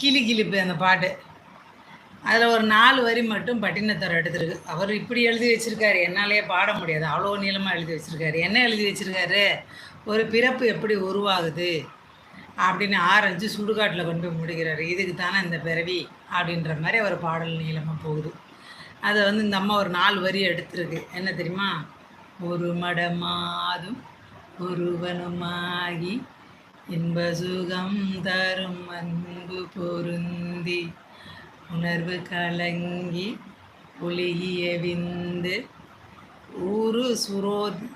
கிளி கிளிப்பு அந்த பாட்டு. அதில் ஒரு நாலு வரி மட்டும் பட்டினத்தார் எடுத்திருக்கு. அவர் இப்படி எழுதி வச்சுருக்காரு. என்னாலேயே பாட முடியாது. அவ்வளோ நீளமாக எழுதி வச்சுருக்காரு. என்ன எழுதி வச்சுருக்காரு? ஒரு பிறப்பு எப்படி உருவாகுது? அப்படின்னு ஆரஞ்சு சுடுகாட்டில் கொண்டு போய் முடிக்கிறாரு. இதுக்கு தானே இந்த பிறவி அப்படின்ற மாதிரி அவர் பாடல் நீளமாக போகுது. அதை வந்து இந்த அம்மா ஒரு நாலு வரி எடுத்திருக்கு. என்ன தெரியுமா? ஒரு மடமாதும் ஒருவனுமாகி இன்ப சுகம் தரும் அன்பு பொருந்தி உணர்வு கலங்கி ஒழுகிய விந்து ஊரு சுரோதி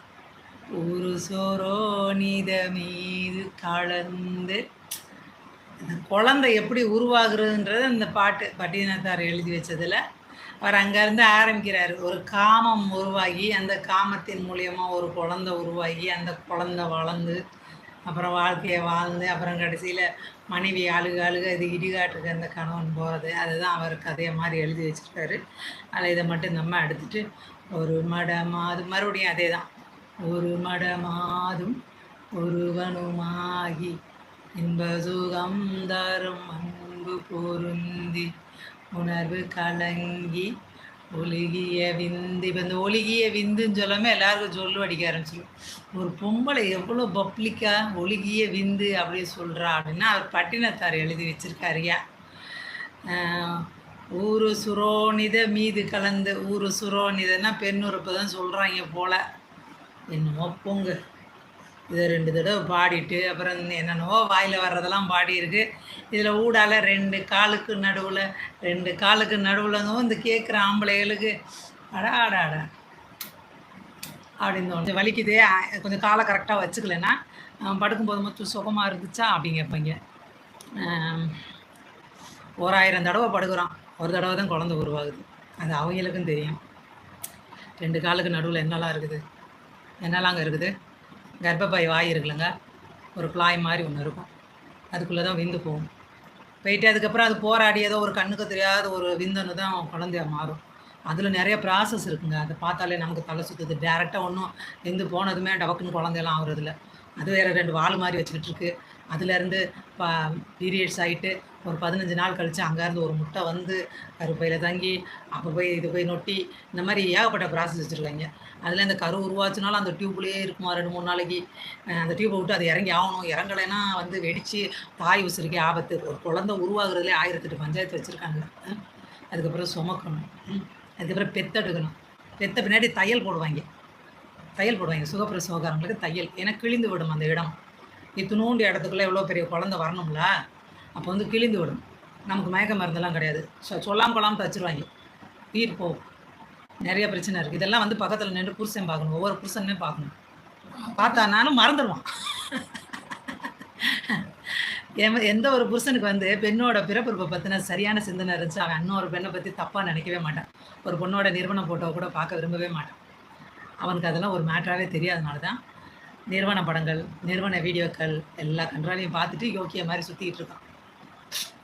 ஒரு சோரோனித மீது கலந்து. இந்த குழந்தை எப்படி உருவாகிறதுன்றது இந்த பாட்டு பட்டினத்தார் எழுதி வச்சதில். அவர் அங்கேருந்து ஆரம்பிக்கிறார். ஒரு காமம் உருவாகி அந்த காமத்தின் மூலியமாக ஒரு குழந்தை உருவாகி அந்த குழந்தை வளர்ந்து அப்புறம் வாழ்க்கையை வாழ்ந்து அப்புறம் கடைசியில் மனைவி அழுக அழுக இது இடிகாட்டுக்கு அந்த கணவன் போகிறது அதுதான் அவர் கதையை மாதிரி எழுதி வச்சுருக்காரு. அதில் இதை மட்டும் நம்ம எடுத்துட்டு ஒரு மடமாது மறுபடியும் அதே தான் ஒரு மடமாதும் ஒருவனுமாகி இன்ப சுகம் தரும் அன்பு பொருந்தி உணர்வு கலங்கி ஒழுகிய விந்து இப்போ இந்த ஒழுகிய விந்துன்னு சொல்லாமல் எல்லாருக்கும் சொல்லு அடிக்க ஆரம்பிச்சிடும் ஒரு பொம்பளை எவ்வளோ பப்ளிக்காக ஒழுகிய விந்து அப்படின்னு சொல்கிறா அப்படின்னா அவர் பட்டினத்தார் எழுதி வச்சுருக்காருயா ஊரு சுரோனித மீது கலந்து ஊரு சுரோனிதன்னா பெண்ணுறுப்பு தான் சொல்கிறாங்க போல். என்னமோ பொங்கல் இதை ரெண்டு தடவை பாடிட்டு அப்புறம் என்னென்னவோ வாயில் வர்றதெல்லாம் பாடியிருக்கு. இதில் ஊடால் ரெண்டு காலுக்கு நடுவில் ரெண்டு காலுக்கு நடுவில் இந்த கேட்குற ஆம்பளைகளுக்கு அடா அடா அடா அப்படின்னு கொஞ்சம் வலிக்குது கொஞ்சம் காலை கரெக்டாக வச்சுக்கலன்னா படுக்கும்போது மட்டும் சுகமாக இருந்துச்சா அப்படிங்க கேட்பீங்க. ஒரு ஆயிரம் தடவை படுக்கிறோம் ஒரு தடவை தான் குழந்தை உருவாகுது. அது அவங்களுக்கும் தெரியும். ரெண்டு காலுக்கு நடுவில் என்னெல்லாம் இருக்குது? என்னெல்லாம் அங்கே இருக்குது? கர்ப்பப்பை வாய் இருக்குல்லங்க ஒரு குழாய் மாதிரி ஒன்று இருக்கும். அதுக்குள்ளே தான் விந்து போகும். போயிட்டு அதுக்கப்புறம் அது போராடி ஏதோ ஒரு கண்ணுக்கு தெரியாத ஒரு விந்துன்னு தான் குழந்தையா மாறும். அதில் நிறைய ப்ராசஸ் இருக்குங்க. அதை பார்த்தாலே நமக்கு தலை சுற்றுது டேரெக்டாக ஒன்றும் விந்து போனதுமே டபக்குன்னு குழந்தையெல்லாம் ஆகுறதில்ல. அது வேறு ரெண்டு வால் மாதிரி வச்சுக்கிட்டு இருக்கு. அதுலேருந்து ப பீரியட்ஸ் ஆகிட்டு ஒரு பதினஞ்சு நாள் கழித்து அங்கேருந்து ஒரு முட்டை வந்து கருப்பையில் தங்கி அப்போ போய் இது போய் நொட்டி இந்த மாதிரி ஏகப்பட்ட ப்ராசஸ் வச்சுருக்காங்க. அதில் இந்த கரு உருவாச்சுனாலும் அந்த டியூப்லேயே இருக்குமா ரெண்டு மூணு நாளைக்கு? அந்த டியூப்பை விட்டு அது இறங்கி ஆகணும். இறங்கலைன்னா வந்து வெடித்து தாய் உசுருக்கே ஆபத்து. ஒரு குழந்தை உருவாகிறதுலே ஆயிரத்தெட்டு பஞ்சாயத்து வச்சுருக்காங்க. அதுக்கப்புறம் சுமக்கணும். ம். அதுக்கப்புறம் பெத்தெடுக்கணும் பெத்த பின்னாடி தையல் போடுவாங்க. தையல் போடுவாங்க. சுகப்பிரசோகாரங்களுக்கு தையல். ஏன்னா கிழிந்து விடும் அந்த இடம். இத்தினூண்டு இடத்துக்குள்ளே எவ்வளோ பெரிய குழந்தை வரணும்ல? அப்போ வந்து கிழிந்து விடும். நமக்கு மயக்க மருந்தெல்லாம் கிடையாது. ஸோ சொல்லாமல் கொள்ளாமல் தச்சிருவாங்க. உயிர் போகும் நிறைய பிரச்சனை இருக்குது இதெல்லாம் வந்து பக்கத்தில் நின்று புருஷன் பார்க்கணும். ஒவ்வொரு புருஷனுமே பார்க்கணும். பார்த்தா நானும் மறந்துடுவான் எந்த ஒரு புருஷனுக்கு வந்து பெண்ணோட பிறப்பிறப்பை பற்றின சரியான சிந்தனை இருந்துச்சு அவன் இன்னொரு பெண்ணை பற்றி தப்பாக நினைக்கவே மாட்டான். ஒரு பொண்ணோட நிறுவன ஃபோட்டோ கூட பார்க்க விரும்பவே மாட்டான். அவனுக்கு அதெல்லாம் ஒரு மேட்டராகவே தெரியாதனால தான் நிறுவன படங்கள் நிறுவன வீடியோக்கள் எல்லா கன்றாலையும் பார்த்துட்டு யோக்கிய மாதிரி சுற்றிக்கிட்டு இருக்கான்.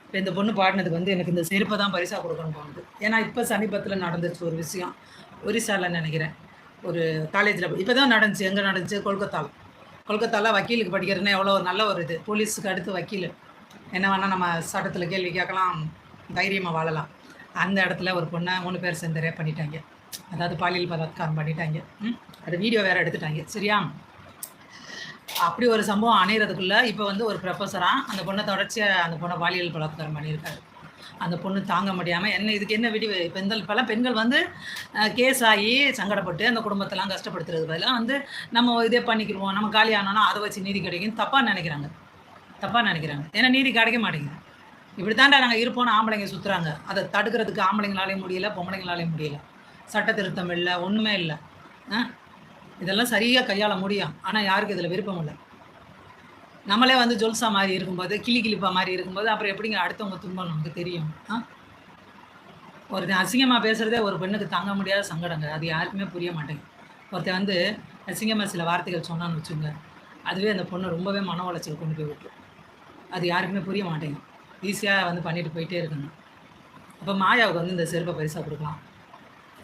இப்போ இந்த பொண்ணு பாடினதுக்கு வந்து எனக்கு இந்த செருப்பை தான் பரிசாக கொடுக்கணும் தோணுது. ஏன்னா இப்போ சமீபத்தில் நடந்துச்சு ஒரு விஷயம். ஒரிசாவில் நினைக்கிறேன். ஒரு காலேஜில் இப்போ தான் நடந்துச்சு. எங்கே நடந்துச்சு? கொல்கத்தாவில் கொல்கத்தாவில் வக்கீலுக்கு படிக்கிறதுனா எவ்வளோ ஒரு நல்ல ஒரு இது. போலீஸுக்கு அடுத்து வக்கீல். என்ன வேணால் நம்ம சட்டத்தில் கேள்வி கேட்கலாம். தைரியமாக வாழலாம். அந்த இடத்துல ஒரு பொண்ணை மூணு பேர் சேர்ந்து ரேப் பண்ணிட்டாங்க. அதாவது பாலியல் பலாத்காரம் பண்ணிட்டாங்க. ம்? அது வீடியோ வேறு எடுத்துட்டாங்க. சரியா? அப்படி ஒரு சம்பவம் அணையிறதுக்குள்ள இப்போ வந்து ஒரு ப்ரொஃபஸராக அந்த பொண்ணை தொடர்ச்சியாக அந்த பொண்ணை பாலியல் பலாத்காரம் பண்ணியிருக்காரு. அந்த பொண்ணு தாங்க முடியாமல் என்ன இதுக்கு என்ன விடி பெண்கள் பல பெண்கள் வந்து கேஸ் ஆகி சங்கடப்பட்டு அந்த குடும்பத்தெல்லாம் கஷ்டப்படுத்துறது பதிலாக வந்து நம்ம இதே பண்ணிக்கிடுவோம் நம்ம காலி ஆனோன்னா அதை வச்சு நீதி கிடைக்கும் தப்பாக நினைக்கிறாங்க. தப்பாக நினைக்கிறாங்க. ஏன்னா நீதி கிடைக்க மாட்டேங்குது. இப்படி தாண்டா நாங்கள் இருப்போம்னு ஆம்பளைங்க சுற்றுறாங்க அதை தடுக்கிறதுக்கு ஆம்பளைங்களாலையும் முடியலை பொம்பளைங்களாலையும் முடியல. சட்ட திருத்தம் இல்லை ஒன்றுமே இல்லை. ஆ இதெல்லாம் சரியாக கையாள முடியும். ஆனால் யாருக்கு இதில் விருப்பம் இல்லை. நம்மளே வந்து ஜொல்சா மாதிரி இருக்கும்போது கிளி கிளிப்பா மாதிரி இருக்கும்போது அப்புறம் எப்படிங்க அடுத்தவங்க துன்பம் நமக்கு தெரியும்? ஆ? ஒருத்தன் அசிங்கமாக பேசுகிறதே ஒரு பெண்ணுக்கு தாங்க முடியாத சங்கடங்க. அது யாருக்குமே புரிய மாட்டேங்குது. ஒருத்தன் வந்து அசிங்கமாக சில வார்த்தைகள் சொன்னான்னு வச்சுங்க அதுவே அந்த பொண்ணு ரொம்பவே மன உளைச்சல் கொண்டு போய் விட்டுரும். அது யாருக்குமே புரிய மாட்டேங்குது. ஈஸியாக வந்து பண்ணிட்டு போயிட்டே இருக்கணும். அப்போ மாயாவுக்கு வந்து இந்த செருப்பை பரிசாக கொடுக்கலாம்.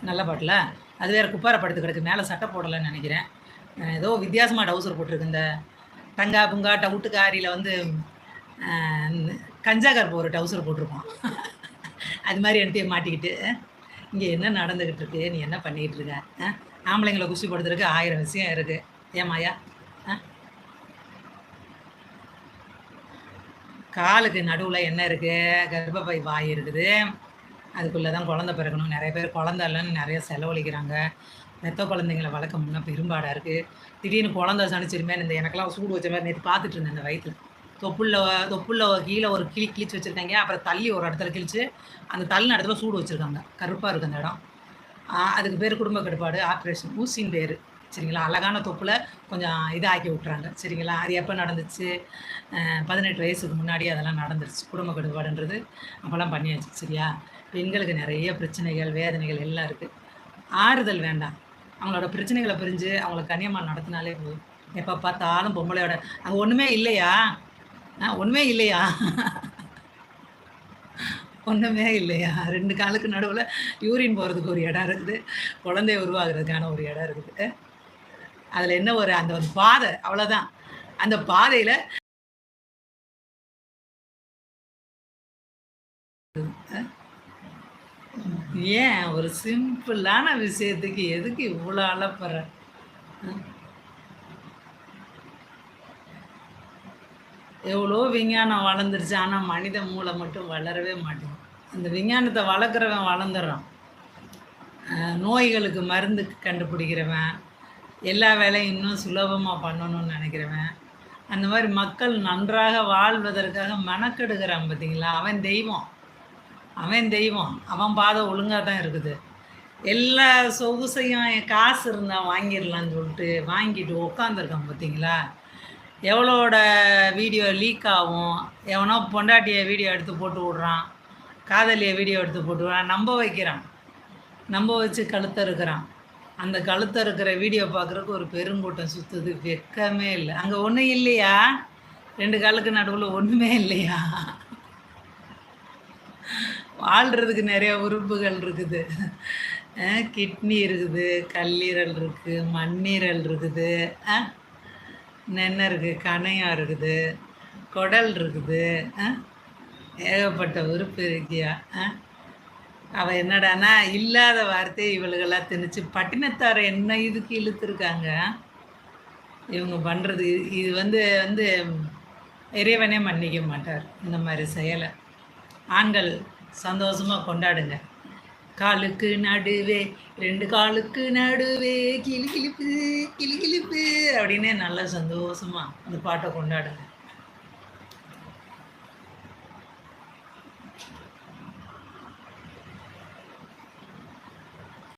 நல்ல பாட்டில்? அது வேறு குப்பாரை படுத்து கிடக்கு மேலே சட்டை போடலைன்னு நினைக்கிறேன். ஏதோ வித்தியாசமாக டவுசர் போட்டிருக்கு இந்த தங்கா புங்கா டவுட்டுக்காரியில் வந்து கஞ்சா கருப்பு ஒரு டவுசர் போட்டிருக்கோம். அது மாதிரி எடுத்து மாட்டிக்கிட்டு இங்கே என்ன நடந்துக்கிட்டு இருக்கு நீ என்ன பண்ணிக்கிட்டு இருக்க? ஆ? ஆம்பளைங்களை குஷி படுத்துறதுக்கு ஆயிரம் விஷயம் இருக்குது ஏமாயா ஆ காலுக்கு நடுவில் என்ன இருக்குது கர்ப்பப்பை வாய் இருக்குது. அதுக்குள்ளே தான் குழந்த பிறக்கணும். நிறைய பேர் குழந்த இல்லைன்னு நிறைய செலவழிக்கிறாங்க. மெத்த குழந்தைங்களை வளர்க்க பெரும்பாடாக இருக்குது திடீர்னு குழந்த சனிச்சிருமே இந்த எனக்கெல்லாம் சூடு வச்ச மாதிரி நேற்று பார்த்துட்டு இருந்தேன் இந்த வயிற்றில் தொப்புள்ள தொப்புள்ள கீழே ஒரு கிளி கிழிச்சு வச்சுருக்காங்க. அப்புறம் தள்ளி ஒரு இடத்துல கிழிச்சு அந்த தள்ளின இடத்துல சூடு வச்சுருக்காங்க. கருப்பாக இருக்குது அந்த இடம். அதுக்கு பேர் குடும்ப கட்டுப்பாடு ஆப்ரேஷன். ஊசின் பேர். சரிங்களா? அழகான தொப்புல கொஞ்சம் இதாக்கி விட்றாங்க சரிங்களா? அது எப்போ நடந்துச்சு? பதினெட்டு வயசுக்கு முன்னாடி அதெல்லாம் நடந்துருச்சு. குடும்ப கட்டுப்பாடுன்றது அப்போல்லாம் பண்ணியாச்சு. சரியா? பெண்களுக்கு நிறைய பிரச்சனைகள் வேதனைகள் எல்லாம் இருக்குது ஆறுதல் வேண்டாம். அவங்களோட பிரச்சனைகளை பிரிஞ்சு அவங்கள கன்னியம்மா நடத்தினாலே போதும். எப்போ பார்த்தாலும் பொம்பளையோட அங்கே ஒன்றுமே இல்லையா? ஆ ஒன்றுமே இல்லையா? ஒன்றுமே இல்லையா? ரெண்டு காலுக்கு நடுவில் யூரின் போகிறதுக்கு ஒரு இடம் இருக்குது. குழந்தைய உருவாகிறதுக்கான ஒரு இடம் இருக்குது. அதில் என்ன ஒரு அந்த ஒரு பாதை அவ்வளோதான் அந்த பாதையில் ஏன் ஒரு சிம்பிளான விஷயத்துக்கு எதுக்கு இவ்வளோ அலப்படுற எவ்வளோ விஞ்ஞானம் வளர்ந்துருச்சு ஆனால் மனித மூளை மட்டும் வளரவே மாட்டேங்குது. அந்த விஞ்ஞானத்தை வளர்க்குறவன் வளர்ந்துடுறான். நோய்களுக்கு மருந்து கண்டுபிடிக்கிறவன் எல்லா வேலையும் இன்னும் சுலபமாக பண்ணணும்னு நினைக்கிறவன். அந்த மாதிரி மக்கள் நன்றாக வாழ்வதற்காக மெனக்கெடுக்கிறான் பார்த்தீங்களா அவன் தெய்வம். அவன் தெய்வம். அவன் பாதை ஒழுங்காக தான் இருக்குது. எல்லா சொகுசையும் என் காசு இருந்தால் வாங்கிடலான்னு சொல்லிட்டு வாங்கிட்டு உட்காந்துருக்கான் பார்த்தீங்களா எவ்வளோட வீடியோ லீக் ஆகும்? எவனோ பொண்டாட்டியை வீடியோ எடுத்து போட்டு விட்றான். காதலியை வீடியோ எடுத்து போட்டு விட்றான். நம்ப வைக்கிறான். நம்ப வச்சு கழுத்த இருக்கிறான் அந்த கழுத்த இருக்கிற வீடியோ பார்க்குறக்கு ஒரு பெருங்கூட்டம் சுற்றுது வெக்கமே இல்லை. அங்கே ஒன்றும் இல்லையா? ரெண்டு காலுக்கு நடுவில் ஒன்றுமே இல்லையா? வாழ்கிறதுக்கு நிறைய உறுப்புகள் இருக்குது. கிட்னி இருக்குது கல்லீரல் இருக்குது மண்ணீரல் இருக்குது. அஹ், இருக்குது கணையம் இருக்குது குடல் இருக்குது. ஏகப்பட்ட உறுப்பு இருக்கியா? அவள் அவ என்னடான்னா இல்லாத வார்த்தையை இவளுகளாக திணிச்சு பட்டினத்தார என்ன இதுக்கு இழுத்துருக்காங்க? இவங்க பண்ணுறது இது வந்து வந்து இறைவனே மன்னிக்க மாட்டார். இந்த மாதிரி செயலை. ஆண்கள் சந்தோஷமாக கொண்டாடுங்க. காலுக்கு நடுவே ரெண்டு காலுக்கு நடுவே கிளி கிளிப்பு கிளி கிளிப்பு அப்படின்னு நல்லா சந்தோஷமாக அந்த பாட்டை கொண்டாடுங்க.